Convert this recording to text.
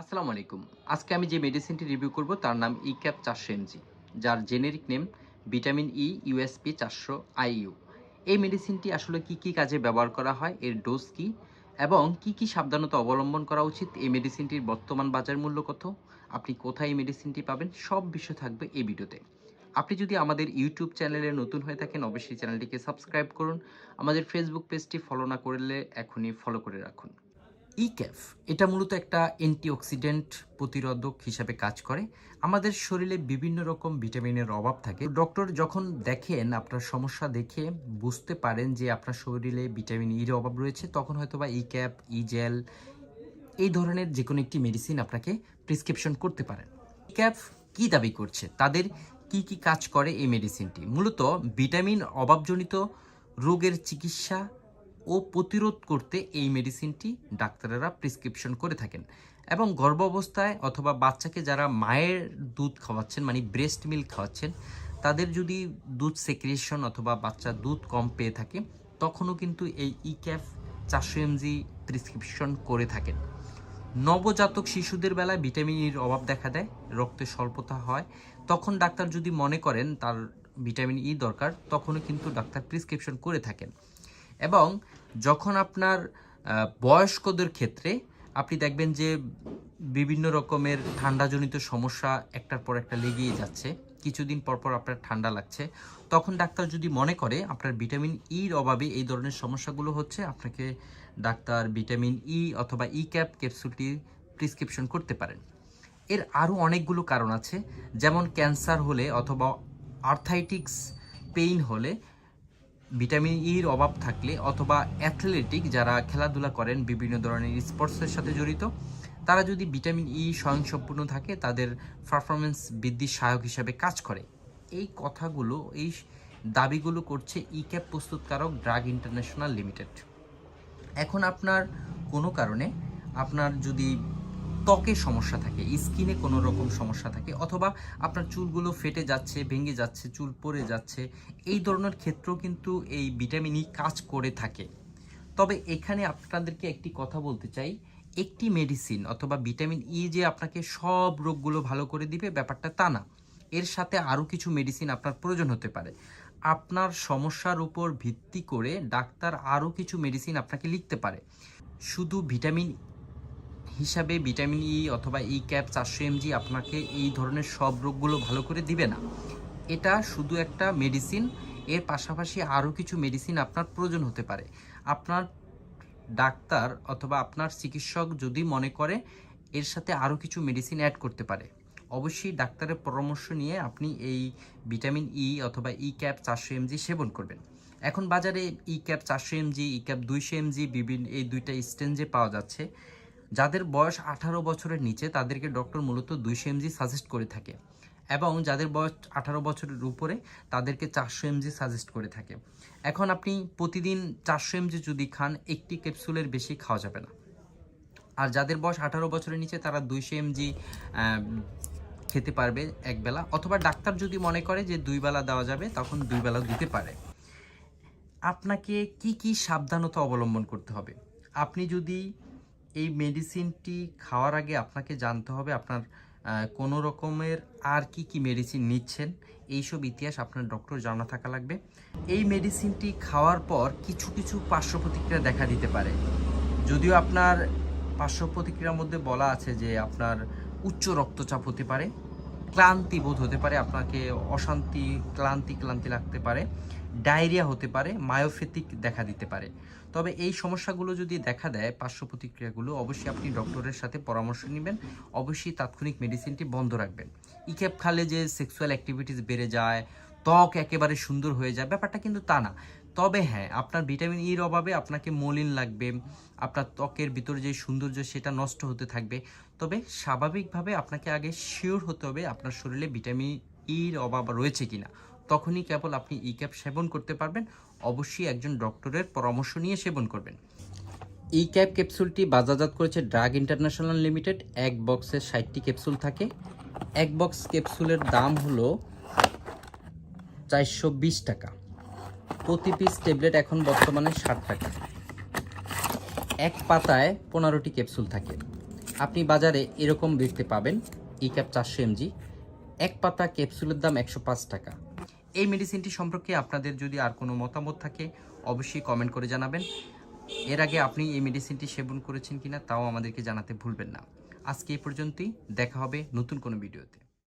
আসসালামু আলাইকুম। আজকে আমি যে মেডিসিনটি রিভিউ করব তার নাম ই ক্যাপ চারশো এমজি যার generic name vitamin E USP চারশো আইইউ এই মেডিসিনটি আসলে কি কি কাজে ব্যবহার করা হয়, এর ডোজ কি, এবং কি কি সাবধানতা অবলম্বন করা উচিত, এই মেডিসিনটির বর্তমান বাজার মূল্য কত, আপনি কোথায় এই মেডিসিনটি পাবেন, সব বিষয় থাকবে এই ভিডিওতে। আপনি যদি আমাদের ইউটিউব চ্যানেলে নতুন হয়ে থাকেন, অবশ্যই চ্যানেলটিকে সাবস্ক্রাইব করুন, আমাদের ফেসবুক পেজটি ফলো না করলে এখনই ফলো করে রাখুন। ইক্যাফ এটা মূলত একটা অ্যান্টিঅক্সিডেন্ট প্রতিরোধক হিসাবে কাজ করে। আমাদের শরীরে বিভিন্ন রকম ভিটামিনের অভাব থাকে। ডক্টর যখন দেখেন আপনার সমস্যা দেখে বুঝতে পারেন যে আপনার শরীরে ভিটামিন ইর অভাব রয়েছে, তখন হয়তো বা ইক্যাপ ইজেল এই ধরনের যে কোনো একটি মেডিসিন আপনাকে প্রেসক্রিপশন করতে পারেন। ইক্যাপ কি দাবি করছে? তাদের কি কি কাজ করে এই মেডিসিনটি মূলত ভিটামিন অভাবজনিত রোগের চিকিৎসা ও প্রতিরোধ করতে এই মেডিসিনটি ডাক্তারেরা প্রেসক্রিপশন করে থাকেন এবং গর্ভ অবস্থায় অথবা বাচ্চাকে যারা মায়ের দুধ খাওয়াচ্ছেন মানে ব্রেস্ট মিল্ক খাওয়াচ্ছেন, তাদের যদি দুধ সেক্রেশন অথবা বাচ্চা দুধ কম পেয়ে থাকে, তখনও কিন্তু এই ইক্যাফ চারশো এমজি প্রেসক্রিপশন করে থাকেন। নবজাতক শিশুদের বেলায় ভিটামিন ইর অভাব দেখা দেয়, রক্তে স্বল্পতা হয়। তখন ডাক্তার যদি মনে করেন তার ভিটামিন ই দরকার, তখনও কিন্তু ডাক্তার প্রেসক্রিপশন করে থাকেন। এবং যখন আপনার বয়স্কদের ক্ষেত্রে আপনি দেখবেন যে বিভিন্ন রকমের ঠান্ডাজনিত সমস্যা একটার পর একটা লেগেই যাচ্ছে, কিছুদিন পর পর আপনার ঠান্ডা লাগছে, তখন ডাক্তার যদি মনে করে আপনার ভিটামিন ইর অভাবে এই ধরনের সমস্যাগুলো হচ্ছে, আপনাকে ডাক্তার ভিটামিন ই অথবা ই ক্যাপ ক্যাপসুলটি প্রিসক্রিপশন করতে পারেন। এর আরও অনেকগুলো কারণ আছে, যেমন ক্যান্সার হলে অথবা আর্থাইটিক্স পেইন হলে ভিটামিন ইর অভাব থাকলে অথবা অ্যাথলেটিক যারা খেলাধুলা করেন, বিভিন্ন ধরনের স্পোর্টসের সাথে জড়িত, তারা যদি ভিটামিন ই স্বয়ংসম্পূর্ণ থাকে, তাদের পারফরমেন্স বৃদ্ধির সহায়ক হিসাবে কাজ করে। এই কথাগুলো, এই দাবিগুলো করছে ই ক্যাপ প্রস্তুতকারক ড্রাগ ইন্টারন্যাশনাল লিমিটেড এখন আপনার কোনো কারণে আপনার যদি ত্বকে সমস্যা থাকে, স্কিনে কোনো রকম সমস্যা থাকে, অথবা আপনার চুলগুলো ফেটে যাচ্ছে, ভেঙে যাচ্ছে, চুল পড়ে যাচ্ছে, এই ধরনের ক্ষেত্রেও কিন্তু এই ভিটামিন ই কাজ করে থাকে। তবে এখানে আপনাদেরকে একটি কথা বলতে চাই, একটি মেডিসিন অথবা ভিটামিন ই যে আপনাকে সব রোগগুলো ভালো করে দিবে ব্যাপারটা তা না। এর সাথে আরও কিছু মেডিসিন আপনার প্রয়োজন হতে পারে। আপনার সমস্যার উপর ভিত্তি করে ডাক্তার আরও কিছু মেডিসিন আপনাকে লিখতে পারে। শুধু ভিটামিন হিসাবে ভিটামিন ই অথবা ই ক্যাপ চারশো এমজি আপনাকে এই ধরনের সব রোগগুলো ভালো করে দিবে না। এটা শুধু একটা মেডিসিন এর পাশাপাশি আরও কিছু মেডিসিন আপনার প্রয়োজন হতে পারে। আপনার ডাক্তার অথবা আপনার চিকিৎসক যদি মনে করে, এর সাথে আরও কিছু মেডিসিন অ্যাড করতে পারে। অবশ্যই ডাক্তারের পরামর্শ নিয়ে আপনি এই ভিটামিন ই অথবা ই ক্যাপ চারশো এমজি সেবন করবেন। এখন বাজারে ই ক্যাপ চারশো এমজি ই ক্যাপ দুইশো এমজি বিভিন্ন এই দুইটা স্টেঞ্জে পাওয়া যাচ্ছে। যাদের বয়স আঠারো বছরের নিচে, তাদেরকে ডক্টর মূলত দুইশো এমজি সাজেস্ট করে থাকে। এবং যাদের বয়স আঠারো বছরের উপরে, তাদেরকে চারশো এমজি সাজেস্ট করে থাকে। এখন আপনি প্রতিদিন চারশো এমজি যদি খান, একটি ক্যাপসুলের বেশি খাওয়া যাবে না। আর যাদের বয়স আঠারো বছরের নিচে, তারা দুইশো এমজি খেতে পারবে একবেলা। অথবা ডাক্তার যদি মনে করে যে দুই বেলা দেওয়া যাবে, তখন দুই বেলা দিতে পারে। আপনাকে কি কি সাবধানতা অবলম্বন করতে হবে? আপনি যদি এই মেডিসিনটি খাওয়ার আগে আপনাকে জানতে হবে আপনার কোনো রকমের আর কি কি মেডিসিন নিচ্ছেন। এইসব ইতিহাস আপনার ডক্টর জানা থাকা লাগবে। এই মেডিসিনটি খাওয়ার পর কিছু কিছু পার্শ্ব প্রতিক্রিয়া দেখা দিতে পারে। যদিও আপনার পার্শ্ব প্রতিক্রিয়ার মধ্যে বলা আছে যে আপনার উচ্চ রক্তচাপ হতে পারে, ক্লান্তি বোধ হতে পারে, আপনাকে অশান্তি, ক্লান্তি ক্লান্তি লাগতে পারে। ডায়রিয়া হতে পারে মায়োফেতিক দেখা দিতে পারে। তবে এই সমস্যাগুলো যদি দেখা দেয় পার্শ্ব প্রতিক্রিয়াগুলো অবশ্যই আপনি ডক্টরের সাথে পরামর্শ নেবেন। অবশ্যই তাৎক্ষণিক মেডিসিনটি বন্ধ রাখবেন। ইক্যাপ খালে যে সেক্সুয়াল অ্যাক্টিভিটিস বেড়ে যায়, ত্বক একেবারে সুন্দর হয়ে যায়, ব্যাপারটা কিন্তু তা না। তবে হ্যাঁ আপনার ভিটামিন ইর অভাবে আপনাকে মলিন লাগবে, আপনার ত্বকের ভিতরে যে সৌন্দর্য সেটা নষ্ট হতে থাকবে। তবে স্বাভাবিকভাবে আপনাকে আগে শিওর হতে হবে আপনার শরীরে ভিটামিন ইর অভাব রয়েছে কিনা। তখনই কেবল আপনি ই ক্যাপ সেবন করতে পারবেন। অবশ্যই একজন ডক্টরের পরামর্শ নিয়ে সেবন করবেন। ই ক্যাপ ক্যাপসুলটি বাজারজাত করেছে ড্রাগ ইন্টারন্যাশনাল লিমিটেড। এক বক্সে ষাটটি ক্যাপসুল থাকে। এক বক্স ক্যাপসুলের দাম হলো চারশো বিশ টাকা। প্রতি পিস ট্যাবলেট এখন বর্তমানে ষাট টাকা। এক পাতায় পনেরোটি ক্যাপসুল থাকে। আপনি বাজারে এরকম দেখতে পাবেন। ই ক্যাপ চারশো এমজি। এক পাতা ক্যাপসুলের দাম একশো পাঁচ টাকা। এই মেডিসিনটি সম্পর্কে আপনাদের যদি আর কোনো মতামত থাকে, অবশ্যই কমেন্ট করে জানাবেন। এর আগে আপনি এই মেডিসিনটি সেবন করেছেন কিনা, তাও আমাদেরকে জানাতে ভুলবেন না। আজকে এই পর্যন্তই, দেখা হবে নতুন কোনো ভিডিওতে